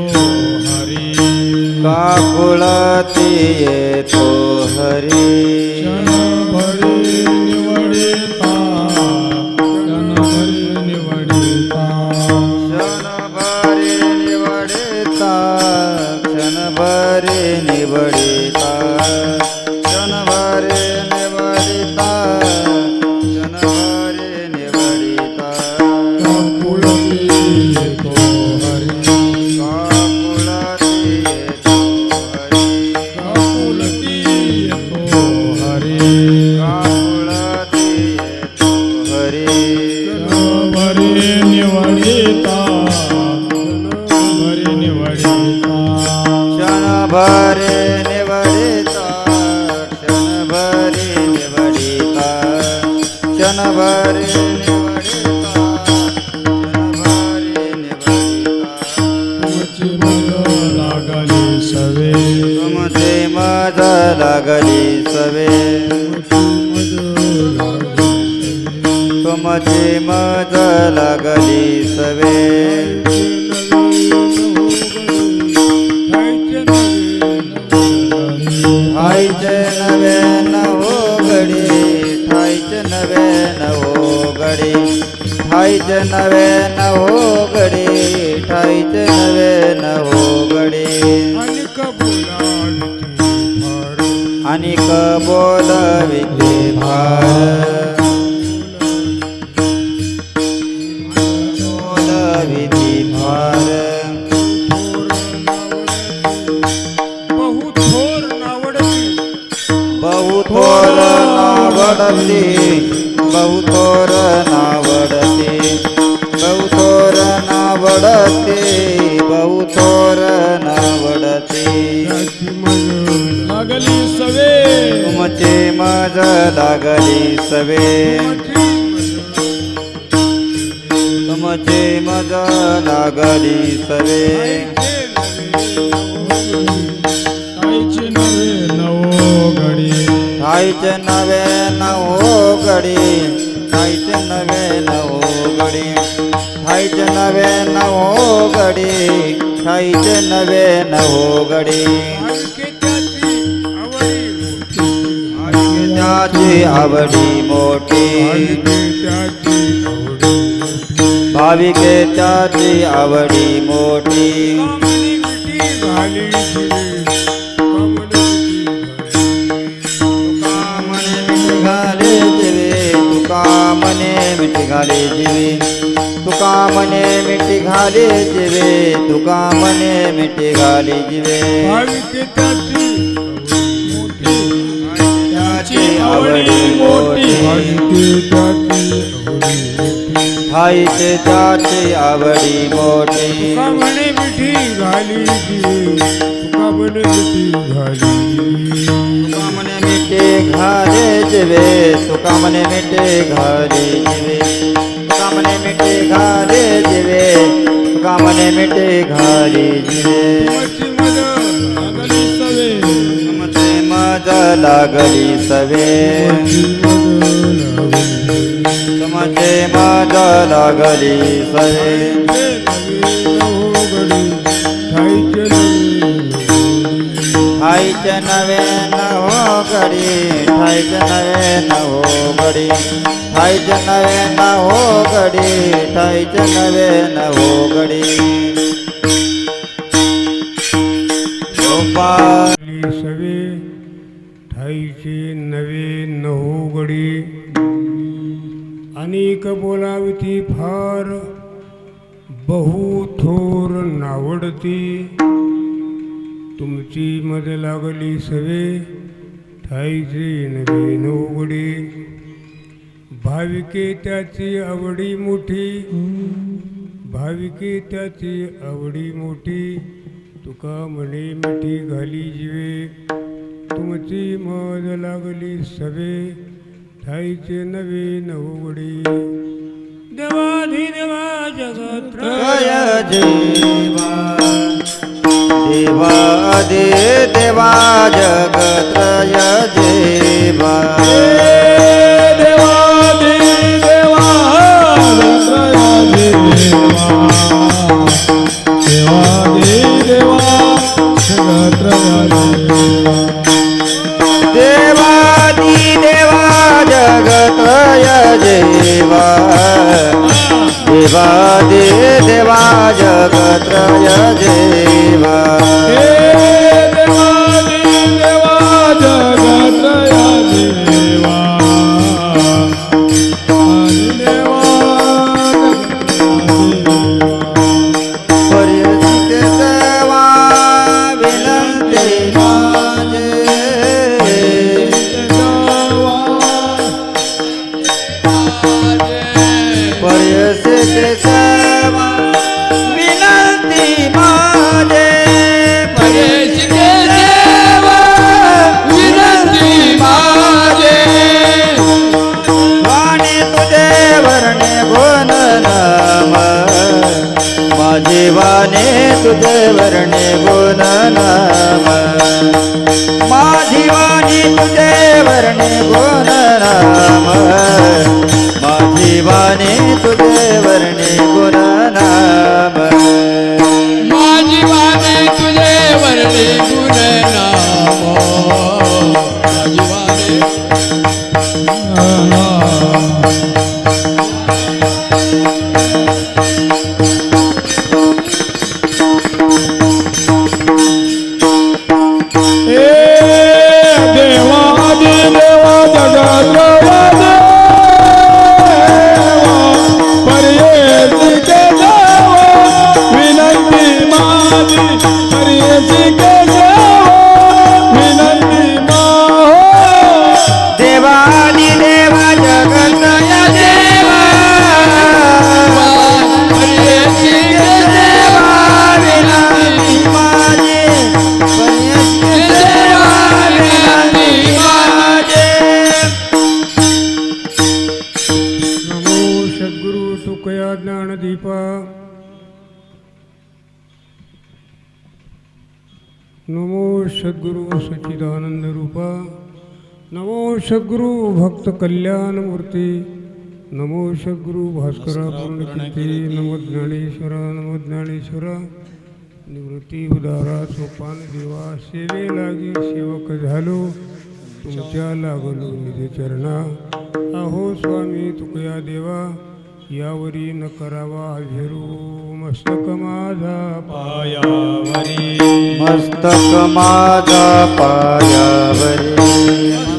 येतो हरी। काकुळती येतो हरी। क्षणभरी निवडिता क्षणभरी निवडिता। क्षणभरी निवडिता क्षणभरी निवडिता। क्षणभरी निवडिता. क्षणभरी निवडिता. निवडिता. क्षणभरे निवडिता. निवडिता क्षणभरे निवडिता. तुमची मज लागली सवे. तुमचे मज लागली सवे. तुमचे मज लागली सवे. ठाईचे नवे नवो गडी ठाईचे नवे नवो गडी ठाईचे नवे नवो नावडते बहुथोर नावडते बहुथोर नावडते बहुथोर नावडते. लागली सवे. तुमचे मज लागली सवे. तुमचे मज लागली सवे. ठाईचे नवे नवो गडी ठाईचे नवे नवो गडी ठाईचे नवे नवो गडी ठाईचे नवे नवो गडी त्याची आवडी मोठी भाविके त्याची आवडी मोठी तुका मिठी घाले जिवे. तुका मने मिठी घाले जिवे. तुका मने मिठी घाले जिवे. आवडी मोठी. त्याची आवडी मोठी. मिठी. घाली तुका म्हणे मिठी घाली तुका मने मिठी घाले जिवे. तुका मने मिठी घाले जिवे तुका मने मिठी घाले जिवे. तुका मने मिठी घाले जिवे मज लागली सवे. तुमचे मज लागली सवे. ठाईचे नवे नवो गडी ठाईचे नवे नवो गडी ठाईचे नवे नवो गडी ठाईचे नवे नवो गडी गोपाळ सवे ठाईचे नवे नहोगडी अनेक बोलावती फार बहु थोर नावडती. तुमची मद लागली सवे. ठाईचे नवे नवगडी भाविके त्याची आवडी मोठी. भाविके त्याची आवडी मोठी. तुका म्हणे मिठी घाली जिवे. तुमची मद लागली सवे. ठाईचे नवे नवगडी देवाधिदेवा देवा. देवा जगत्रय जीवा देवादे देवा जगत्रय देवा। देवा देवा जगत्रय देवा। माझी वाणी तुझे वर्णी सद्गुरु भक्त कल्याण मूर्ती नमो सद्गुरु भास्करा पूर्णकीर्ती नमो ज्ञानेश्वरा नमो ज्ञानेश्वरा निवृत्ती उदारा सोपान देवा सेवे लागी सेवक झालो तुमच्या लागलो निधी चरणा. अहो स्वामी तुकया देवा यावरी न करावा अभिरू मस्तक माझा पायावरी. मस्तक माझा पायावरी.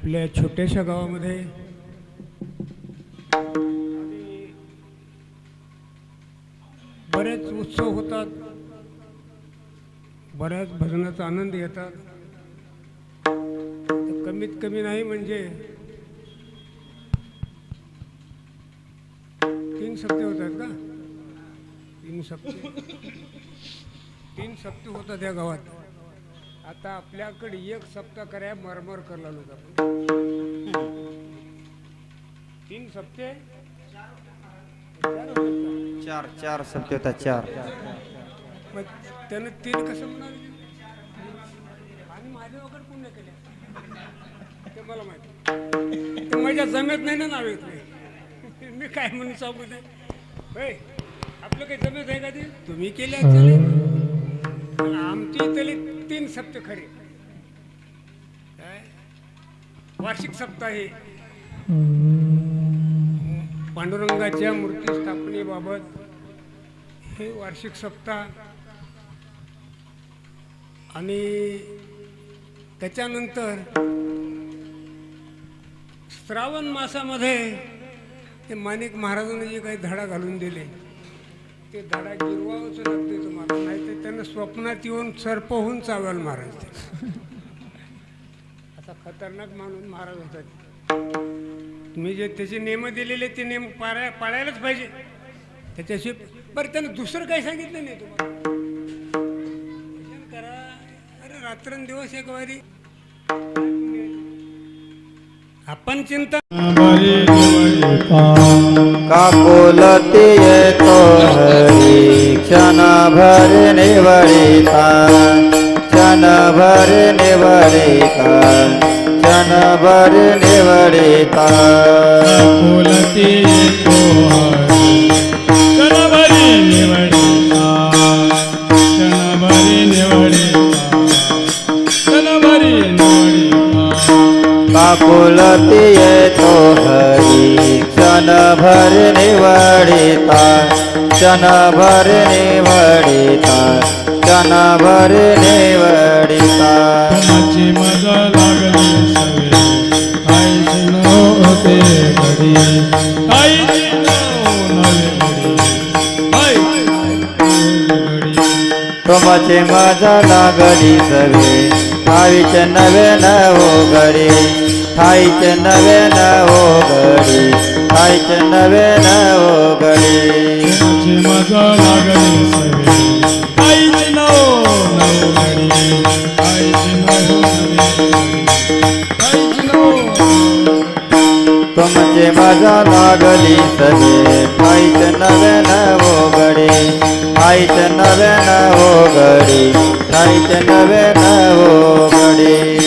आपल्या छोट्याशा गावामध्ये बरेच उत्सव होतात. बऱ्याच भजनाचा आनंद घेतात. कमीत कमी नाही म्हणजे तीन सप्ते होतात का? तीन सप्ते. तीन सप्ते होतात या गावात. आता आपल्याकडे एक सप्ताह कराय मरमर करला लोक तीन सप्ते? चार? चार चार सत्य होता चार. मग त्यानं तीन कसं म्हणाले आणि माझ्या वगैरे पुण्य केले. ते मला माहिती. ते माझ्या जमेत नाही ना नाव येत नाही मी काय म्हणून सांगू होय आपलं काही जमेत आहे का ते? तुम्ही केले सप्त खरे. वार्षिक सप्ताह हे. पांडुरंगाच्या मूर्ती स्थापनेबाबत हे वार्षिक सप्ताह. आणि त्याच्यानंतर श्रावण मासामध्ये ते माणिक महाराजांनी जे काही धडा घालून दिले ते धडा गिरवावंच लागते तुम्हाला. नाही तर त्यानं स्वप्नात येऊन सर्प होऊन चावायला मारायचे. असा खतरनाक माणूस महाराज होतात. मी जे त्याचे नियम दिलेले ते नियम पाळा पाळायलाच पाहिजे. त्याच्याशी बरं त्यानं दुसरं काही सांगितलं नाही तुम्हाला. करा. अरे रात्रंदिवस एक वारी. आपण चिंता काकुलती येतो हरी? क्षणभर निवडिता क्षणभर निवडिता क्षणभर निवडिता बोलती येतो हरी? काकुलती येतो हरी क्षणभर निवडिता क्षणभर निवडिता क्षणभर निवडिता। माझी मजा लागली सवे काहीच नव्हते घडी काहीच तुमची मजा लागली सवे ठाईचे नवे नवो गडी ठाईचे नवे नवो गडी ठाईचे नवे नवो गडी. मजा लागली काहीच नव नव घडी काहीच नव तुमची मजा लागली सवे ठाईचे नवे नवो गडी ठाईचे नवे नवो गडी ठाईचे नवे नवो गडी.